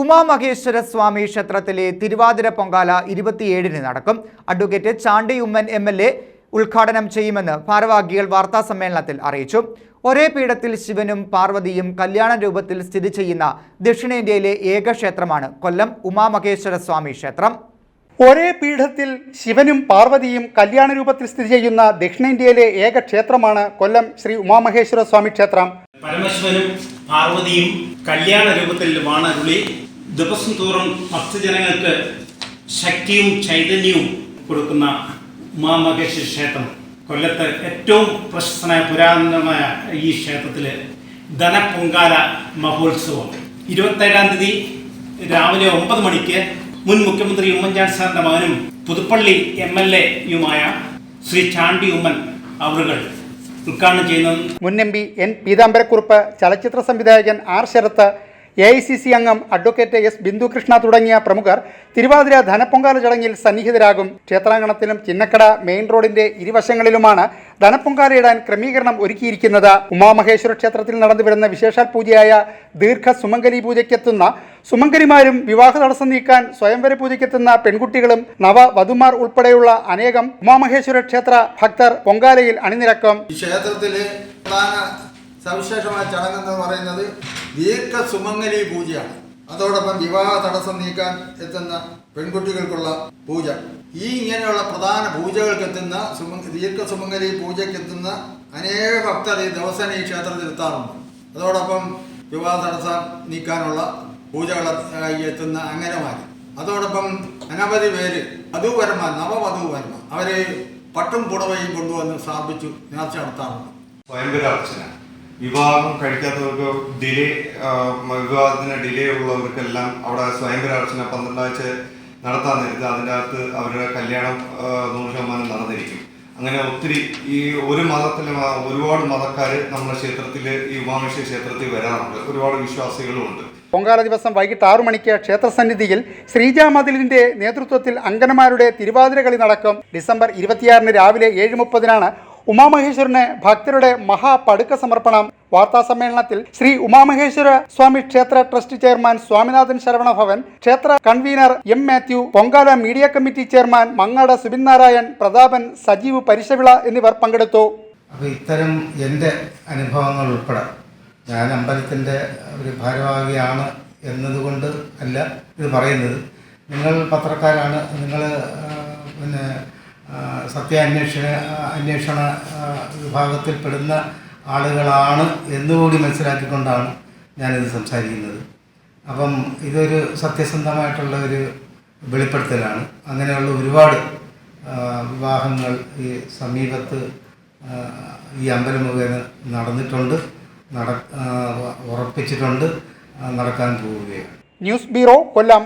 ഉമാമഹേശ്വര സ്വാമി ക്ഷേത്രത്തിലെ തിരുവാതിര പൊങ്കാല ഇരുപത്തിയേഴിന് നടക്കും. Advocate Chandy Oommen M L A ഉദ്ഘാടനം ചെയ്യുമെന്ന് ഭാരവാഹികൾ വാർത്താ സമ്മേളനത്തിൽ അറിയിച്ചു. ഒരേ പീഠത്തിൽ ശിവനും പാർവതിയും കല്യാണ രൂപത്തിൽ സ്ഥിതി ചെയ്യുന്ന ദക്ഷിണേന്ത്യയിലെ ഏക ക്ഷേത്രമാണ് കൊല്ലം ഉമാമഹേശ്വര സ്വാമി ക്ഷേത്രം. ഒരേ പീഠത്തിൽ ശിവനും പാർവതിയും കല്യാണ രൂപത്തിൽ സ്ഥിതി ചെയ്യുന്ന ദക്ഷിണേന്ത്യയിലെ ഏക ക്ഷേത്രമാണ് കൊല്ലം ശ്രീ ഉമാമഹേശ്വര സ്വാമി ക്ഷേത്രം. പരമശിവനും പാർവതിയും കല്യാണ രൂപത്തിൽ വാണരുളി ദിവസം തോറും ഭക്തജനങ്ങൾക്ക് ശക്തിയും ചൈതന്യവും കൊടുക്കുന്ന ഉമാമഹേശ്വര ക്ഷേത്രം. കൊല്ലത്ത് ഏറ്റവും പ്രശസ്തനായ പുരാതനമായ ഈ ക്ഷേത്രത്തിൽ ധനപ്പൊങ്കാല മഹോത്സവം. ഇരുപത്തേഴാം തീയതി രാവിലെ ഒമ്പത് മണിക്ക് മുൻ മുഖ്യമന്ത്രി ഉമ്മൻചാണ്ടി സാറിന്റെ മകനും പുതുപ്പള്ളി എം എൽ എയുമായ ശ്രീ ചാണ്ടി ഉമ്മൻ അവറുകൾ ഉദ്ഘാടനം ചെയ്യുന്നത് മുൻ എം പി എൻ പീതാംബരക്കുറുപ്പ് ചലച്ചിത്ര സംവിധായകൻ R Sarath A I C C അംഗം അഡ്വക്കേറ്റ് എസ് ബിന്ദുകൃഷ്ണ തുടങ്ങിയ പ്രമുഖർ തിരുവാതിര ധനപ്പൊങ്കാല ചടങ്ങിൽ സന്നിഹിതരാകും. ക്ഷേത്രാങ്കണത്തിലും ചിന്നക്കട മെയിൻ റോഡിന്റെ ഇരുവശങ്ങളിലുമാണ് ധനപ്പൊങ്കാലയിടാൻ ക്രമീകരണം ഒരുക്കിയിരിക്കുന്നത്. ഉമാമഹേശ്വര ക്ഷേത്രത്തിൽ നടന്നുവരുന്ന വിശേഷാൽ പൂജയായ ദീർഘ സുമംഗലി പൂജയ്ക്കെത്തുന്ന സുമംഗലിമാരും വിവാഹ തടസ്സം നീക്കാൻ സ്വയംവര പൂജയ്ക്കെത്തുന്ന പെൺകുട്ടികളും നവവധുമാർ ഉൾപ്പെടെയുള്ള അനേകം ഉമാമഹേശ്വര ക്ഷേത്ര ഭക്തർ പൊങ്കാലയിൽ അണിനിരക്കും. ക്ഷേത്രത്തിലെ സവിശേഷമായ ചടങ്ങ് എന്ന് പറയുന്നത് ദീർഘ സുമംഗലി പൂജയാണ് അതോടൊപ്പം വിവാഹ തടസ്സം നീക്കാൻ എത്തുന്ന പെൺകുട്ടികൾക്കുള്ള പൂജ. ഈ ഇങ്ങനെയുള്ള പ്രധാന പൂജകൾക്ക് എത്തുന്ന സുമ ദീർഘ സുമംഗലി പൂജയ്ക്ക് എത്തുന്ന അനേക ഭക്തർ ഈ ദിവസം ഈ ക്ഷേത്രത്തിൽ എത്താറുണ്ട്. അതോടൊപ്പം വിവാഹ തടസ്സം നീക്കാനുള്ള പൂജകൾ എത്തുന്ന അംഗനമാര് അതോടൊപ്പം അനവധി പേര് വധുവരന്മാർ നവവധുവരന്മാർ. അവരെ പട്ടും പുടവയും കൊണ്ടുവന്ന് സ്ഥാപിച്ചു നേർച്ച നടത്താറുണ്ട്. സ്വയംവരാർച്ചന. വിവാഹം കഴിക്കാത്തവർക്ക് ഡിലേ വിവാഹത്തിന് ഡിലേ ഉള്ളവർക്കെല്ലാം അവിടെ സ്വയംഭരാർച്ചന പന്ത്രണ്ടാഴ്ച നടത്താൻ നേരത്ത് അതിന്റെ അകത്ത് അവരുടെ കല്യാണം നൂറ് ശതമാനം നടന്നിരിക്കും. അങ്ങനെ ഒത്തിരി ഈ ഒരു മതത്തിലെ ഒരുപാട് മതക്കാർ നമ്മുടെ ക്ഷേത്രത്തിൽ ഈ ഉമാമേശ്വര ക്ഷേത്രത്തിൽ വരാറുണ്ട്. ഒരുപാട് വിശ്വാസികളും ഉണ്ട്. പൊങ്കാല ദിവസം വൈകിട്ട് ആറു മണിക്ക് ക്ഷേത്രസന്നിധിയിൽ ശ്രീജാമതിലിന്റെ നേതൃത്വത്തിൽ അങ്കനമാരുടെ തിരുവാതിരകളി നടക്കും. ഡിസംബർ ഇരുപത്തിയാറിന് രാവിലെ ഏഴ് മുപ്പതിനാണ് ഉമാമഹേശ്വരന് ഭക്തരുടെ മഹാപടുക്ക സമർപ്പണം വാർത്താ സമ്മേളനത്തിൽ ശ്രീ ഉമാമഹേശ്വര സ്വാമി ക്ഷേത്ര ട്രസ്റ്റ് ചെയർമാൻ സ്വാമിനാഥൻ ശരവണ ഭവൻ ക്ഷേത്ര convener M Mathew Pongala media committee chairman Mangad Subin Narayan Prathapan Sajeev Parishavila എന്നിവർ പങ്കെടുത്തു. ഇത്തരം എന്റെ അനുഭവങ്ങൾ ഉൾപ്പെടെ ഞാൻ അമ്പലത്തിന്റെ ഒരു ഭാരവാഹിയാണ് എന്നതുകൊണ്ട് അല്ല ഇത് പറയുന്നത്. നിങ്ങൾ പത്രക്കാരാണ് നിങ്ങൾ പിന്നെ സത്യാന്വേഷണ അന്വേഷണ വിഭാഗത്തിൽപ്പെടുന്ന ആളുകളാണ് എന്നുകൂടി മനസ്സിലാക്കിക്കൊണ്ടാണ് ഞാനിത് സംസാരിക്കുന്നത്. അപ്പം ഇതൊരു സത്യസന്ധമായിട്ടുള്ള ഒരു വെളിപ്പെടുത്തലാണ്. അങ്ങനെയുള്ള ഒരുപാട് വിവാഹങ്ങൾ ഈ സമീപത്ത് ഈ അമ്പലം മുഖേന നടന്നിട്ടുണ്ട് നട ഉറപ്പിച്ചിട്ടുണ്ട് നടക്കാൻ പോവുകയാണ്. News bureau Kollam.